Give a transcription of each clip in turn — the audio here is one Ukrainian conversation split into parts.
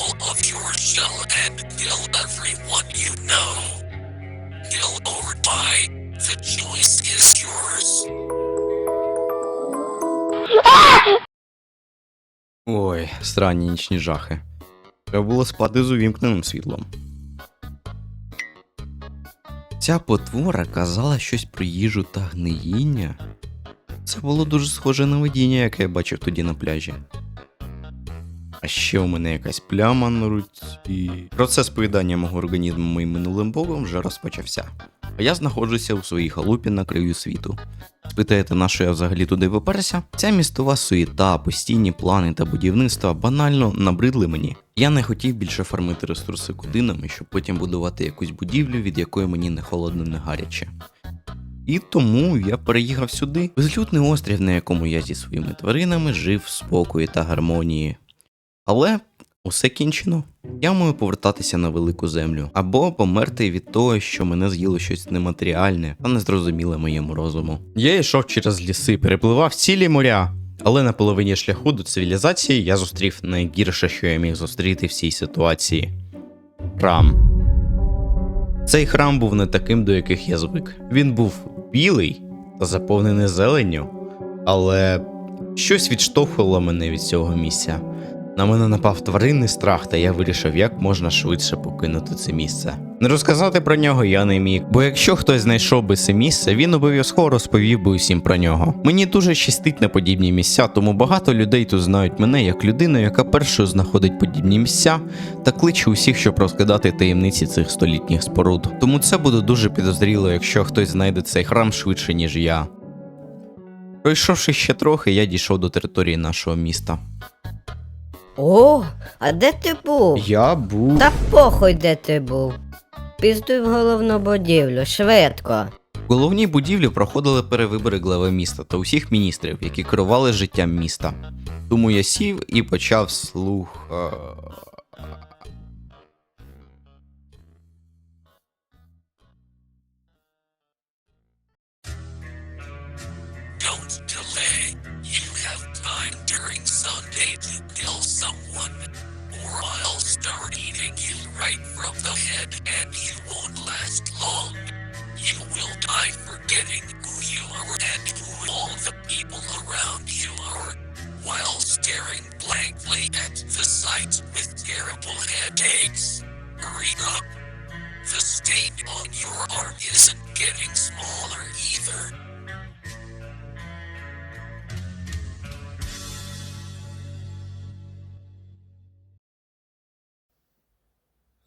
all of your shell and kill everyone you know. Kill or die, the choice is yours. Ой, странні нічні жахи. Треба було спати з увімкненим світлом. Ця потвора казала щось про їжу та гниїння. Це було дуже схоже на видіння, яке я бачив тоді на пляжі. А ще у мене якась пляма на руці. Процес поїдання мого організму моїм минулим богом вже розпочався. А я знаходжуся у своїй халупі на краю світу. Спитаєте, на що я взагалі туди виперся? Ця містова суєта, постійні плани та будівництва банально набридли мені. Я не хотів більше фармити ресурси кудинами, щоб потім будувати якусь будівлю, від якої мені не холодно, не гаряче. І тому я переїхав сюди, безлюдний острів, на якому я зі своїми тваринами жив в спокої та гармонії. Але усе кінчено. Я маю повертатися на велику землю або померти від того, що мене з'їло щось нематеріальне та незрозуміле моєму розуму. Я йшов через ліси, перепливав цілі моря. Але на половині шляху до цивілізації я зустрів найгірше, що я міг зустріти в цій ситуації храм. Цей храм був не таким, до яких я звик. Він був білий та заповнений зеленню, але щось відштовхувало мене від цього місця. На мене напав тваринний страх, та я вирішив, як можна швидше покинути це місце. Не розказати про нього я не міг, бо якщо хтось знайшов би це місце, він обов'язково розповів би усім про нього. Мені дуже щастить на подібні місця, тому багато людей тут знають мене як людину, яка першою знаходить подібні місця та кличе усіх, щоб розкидати таємниці цих столітніх споруд. Тому це буде дуже підозріло, якщо хтось знайде цей храм швидше, ніж я. Пройшовши ще трохи, я дійшов до території нашого міста. О, а де ти був? Я був. Та похуй, де ти був. Піздуй в головну будівлю, швидко. В головній будівлі проходили перевибори глави міста та усіх міністрів, які керували життям міста. Тому я сів і почав слух. staring blankly at the sight with terrible headaches. Hurry up. The stain on your arm isn't getting smaller either.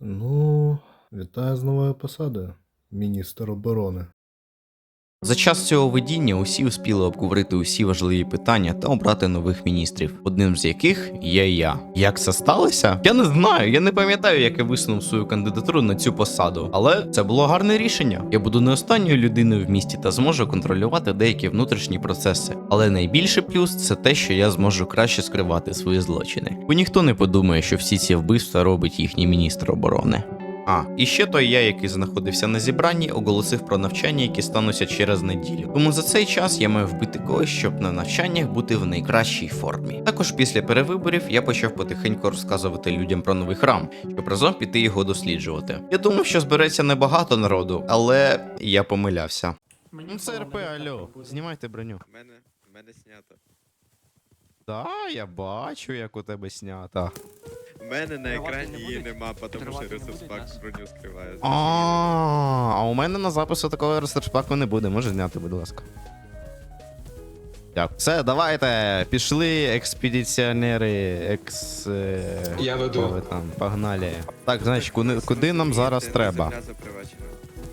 Ну, вітаю з новою посадою, міністр оборони. За час цього видіння усі успіли обговорити усі важливі питання та обрати нових міністрів, одним з яких є я. Як це сталося? Я не знаю. Я не пам'ятаю, як я висунув свою кандидатуру на цю посаду. Але це було гарне рішення. Я буду не останньою людиною в місті та зможу контролювати деякі внутрішні процеси. Але найбільший плюс це те, що я зможу краще скривати свої злочини. Бо ніхто не подумає, що всі ці вбивства робить їхній міністр оборони. А, і ще той я, який знаходився на зібранні, оголосив про навчання, які стануться через неділю. Тому за цей час я маю вбити когось, щоб на навчаннях бути в найкращій формі. Також після перевиборів я почав потихеньку розказувати людям про новий храм, щоб разом піти його досліджувати. Я думав, що збереться небагато народу, але я помилявся. Ну це РП, алло, знімайте броню. У мене, мене снято. Да, я бачу, як у тебе снята. У мене на Тривати екрані не її будуть? нема, тому що Тривати не ресурс будуть, пак да? броню скриває. А, а у мене на запису такого ресурспаку не буде. Може зняти, будь ласка. Дякую. Все, давайте. Пішли, експедиціонери, екс. е, Я веду. ви там, погнали. Так, значить, куди, куди нам зараз треба? Земля запривачена.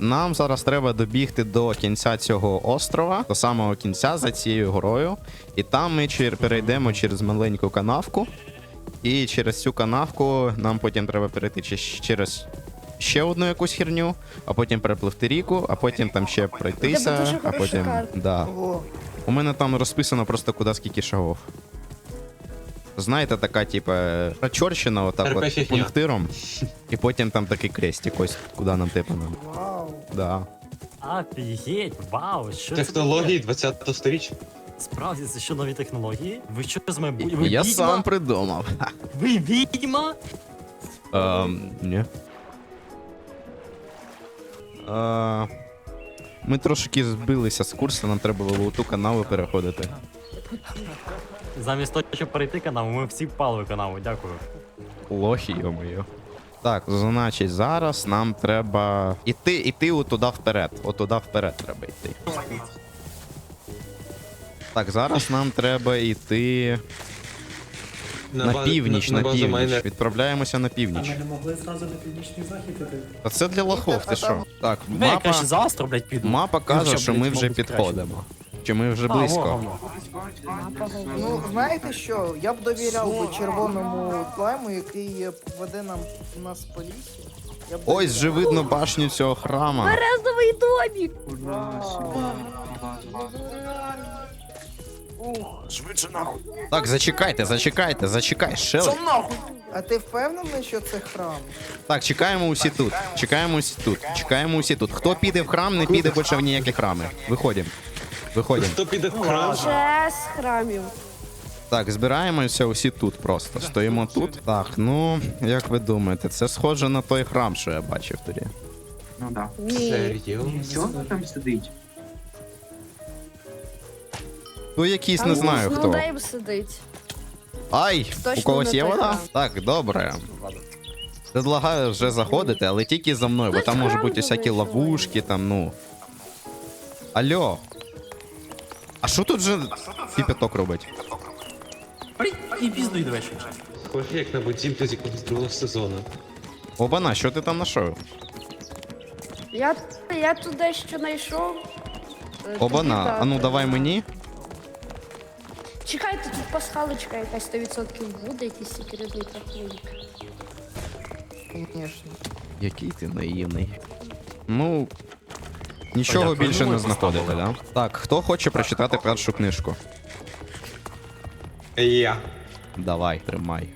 Нам зараз треба добігти до кінця цього острова, до самого кінця за цією горою. І там ми чер- перейдемо через маленьку канавку. І через цю канавку нам потім треба перейти через ще одну якусь херню, а потім перепливти ріку, а потім там ще пройтися, а потім. Да. У мене там розписано просто куди скільки шагов. Знаєте, така, типа, прочорщена отак от пунктиром, і потім там такий крестик, ось куди нам типу надо. Вау. Да. Офігеть, вау, що Технології 20 сторіччя. Справді, це що нові технології? Ви що з? Ви Я відьма? сам придумав. Ви відьма? Ем, ні. А, ми трошки збилися з курсу, нам треба було у ту канаву переходити. Замість того, щоб перейти канаву, ми всі впали в канаву, дякую. Лохи, йо-моє. Так, значить, зараз нам треба іти, іти отуда вперед. Отуда вперед треба йти. Так, зараз нам треба йти на, ба- північ, на, на базу північ. майнер. Відправляємося на північ. не могли зразу на північний захід іти. А це для лохов, ти що? Так, Ви я мапа, краще за Астро, блядь, піду. мапа каже, Ну, що ми вже підходимо. Що ми вже близько. Ну, знаєте що? Я б довіряв би червоному плайму, який веде нам нас по лісі. Я б Ось вже довіряв. видно башню цього храма. Березовий домік! Ух, Так, зачекайте, зачекайте, зачекай, Шелі. а ти впевнений, що це храм? Так, чекаємо усі тут. Чекаємо усі тут. Чекаємо усі тут. Хто піде в храм, не піде більше в ніякі храми. Виходимо. Виходимо. Хто піде в храм? Час храмів. Так, збираємося усі тут просто. Стоїмо тут. Так, ну, як ви думаєте, це схоже на той храм, що я бачив тоді. Ні. Серйозно? Ну, якийсь не знаю хто. Ноунейм сидить. Ай, Точно у когось не є той вода? храм. Так, добре. Предлагаю вже заходити, але тільки за мною, бо там можуть бути всякі ловушки, там, ну. Алло. А що тут же піпеток робить? І пізно й до. Схоже, як на будівлю з якогось другого сезону. Обана, що ти там знайшов? Я, я тут дещо знайшов. Е, Обана, а ну давай мені. Чекайте, тут пасхалочка якась 100% буде, якийсь секретний проходик. Звісно. Який ти наївний. Ну. Нічого більше ну, не ми знаходили, да? Так, хто хоче прочитати першу книжку? Я. Давай, тримай.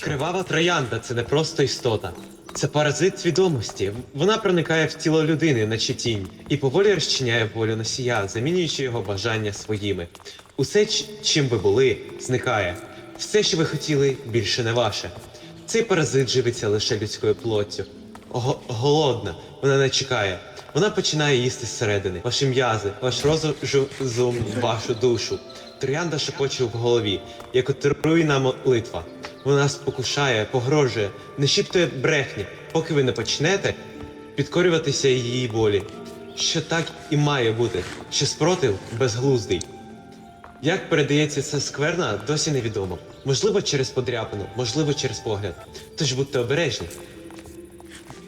Кривава троянда це не просто істота. Це паразит свідомості. Вона проникає в тіло людини, наче тінь, і поволі розчиняє волю носія, замінюючи його бажання своїми. Усе, чим ви були, зникає. Все, що ви хотіли, більше не ваше. Цей паразит живиться лише людською плоттю. Го- голодна, вона не чекає. Вона починає їсти зсередини, ваші м'язи, ваш розум, вашу душу. Троянда шепоче в голові, як отруйна молитва. Вона спокушає, погрожує, не шіптує брехні, поки ви не почнете підкорюватися її волі. Що так і має бути, що спротив безглуздий. Як передається ця скверна, досі невідомо. Можливо, через подряпину, можливо, через погляд. Тож будьте обережні.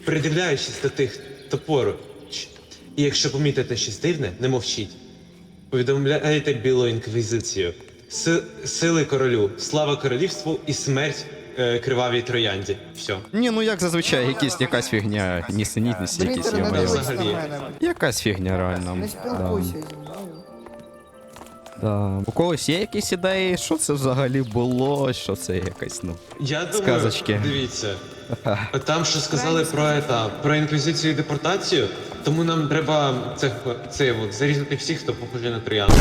Придивляючись до тих хто поруч, і якщо помітите щось дивне, не мовчіть. Повідомляйте білу інквізицію. Си- сили королю, слава королівству і смерть е, кривавій троянді. Все. Ні, ну як зазвичай, якісь, якась фігня, нісенітність якісь, Дмитро, не я дивись на взагалі. мене. Якась фігня реально. Не Да. спілкуйся зі мною. Да. У когось є якісь ідеї, що це взагалі було, що це якась, ну. Я думаю, Сказочки. дивіться. Там що сказали про ета, про інквізицію і депортацію, тому нам треба це, це от, зарізати всіх, хто похожий на троянду.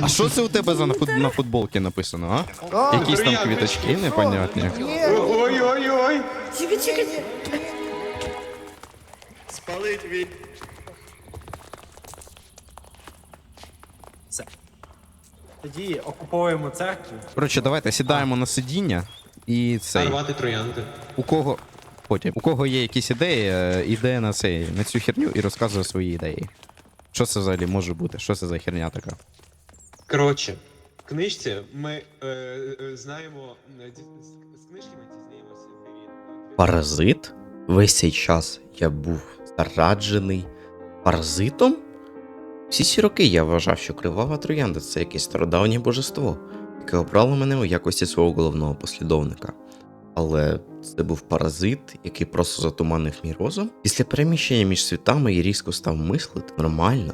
А що це у тебе за на, фут... на футболці написано, а? А, Якісь там квіточки непонятні. Ой-ой-ой! Спалить він. Тоді окуповуємо церкву. Коротше, давайте сідаємо на сидіння і цей. Нарвати троянди. У кого. Потім. У кого є якісь ідеї, е, іде на цей, на цю херню і розказує свої ідеї. Що це взагалі може бути? Що це за херня така? Коротше, в книжці ми е, е, знаємо е, ді- з, з книжки ми дізнаємося, де. Паразит? Весь цей час я був зараджений паразитом? Всі ці роки я вважав, що кривава троянда це якесь стародавнє божество, яке обрало мене у якості свого головного послідовника. Але це був паразит, який просто затуманив мій розум. Після переміщення між світами я різко став мислити нормально,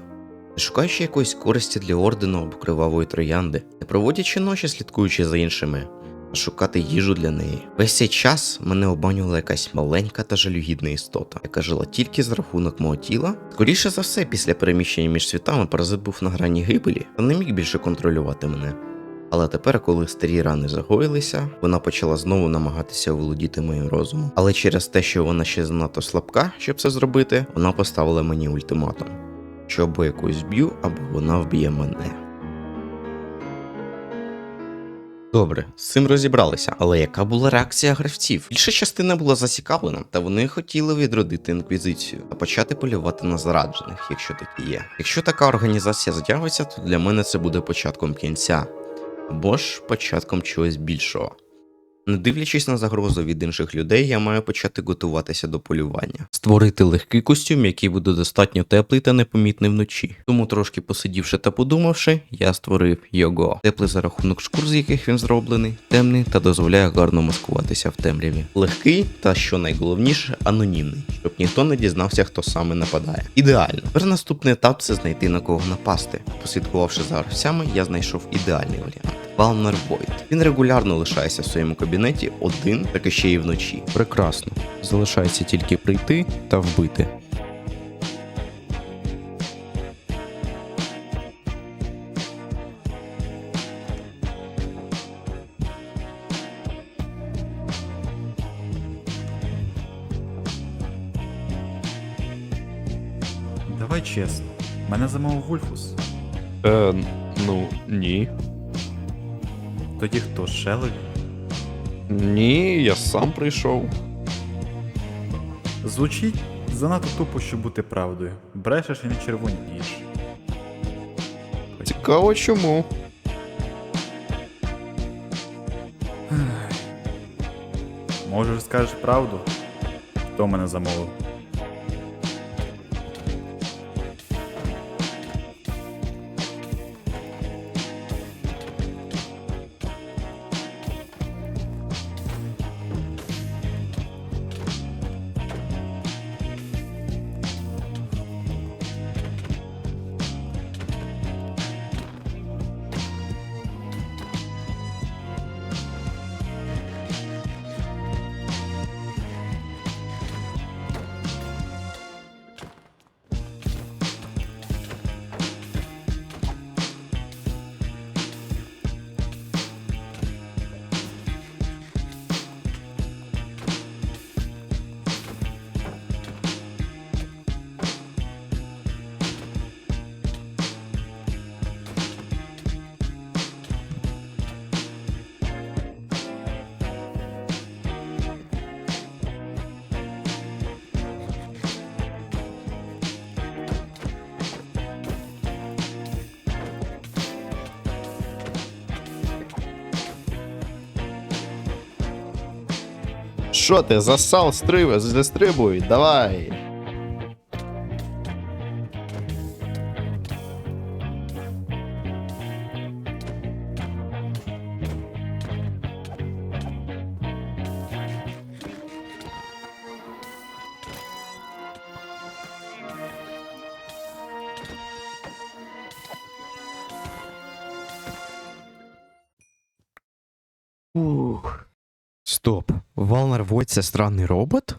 не шукаючи якоїсь користі для ордену або кривавої троянди, не проводячи ночі, слідкуючи за іншими, а шукати їжу для неї. Весь цей час мене обманювала якась маленька та жалюгідна істота, яка жила тільки за рахунок мого тіла. Скоріше за все, після переміщення між світами паразит був на грані гибелі та не міг більше контролювати мене. Але тепер, коли старі рани загоїлися, вона почала знову намагатися володіти моїм розумом. Але через те, що вона ще занадто слабка, щоб це зробити, вона поставила мені ультиматум: що або якусь б'ю, або вона вб'є мене. Добре, з цим розібралися, але яка була реакція гравців? Більша частина була зацікавлена, та вони хотіли відродити інквізицію та почати полювати на зараджених, якщо такі є. Якщо така організація з'явиться, то для мене це буде початком кінця, або ж початком чогось більшого. Не дивлячись на загрозу від інших людей, я маю почати готуватися до полювання, створити легкий костюм, який буде достатньо теплий та непомітний вночі. Тому трошки посидівши та подумавши, я створив його. Теплий за рахунок шкур, з яких він зроблений, темний та дозволяє гарно маскуватися в темряві. Легкий та що найголовніше, анонімний, щоб ніхто не дізнався, хто саме нападає. Ідеально. Тепер наступний етап це знайти на кого напасти. Послідкувавши за гравцями, я знайшов ідеальний варіант. Валнер Войт. Він регулярно лишається в своєму кабінеті один, так і ще й вночі. Прекрасно. Залишається тільки прийти та вбити. Давай чесно. Мене замовив Вульфус. Е, ну, ні. Тоді хто Шелові? Ні, я сам прийшов. Звучить занадто тупо, щоб бути правдою. Брешеш і не червонієш. Цікаво чому. Може скажеш правду? Хто мене замовив? Що ти, засал, стриви, застрибуй, давай. Стоп. Валнер Войт це странний робот?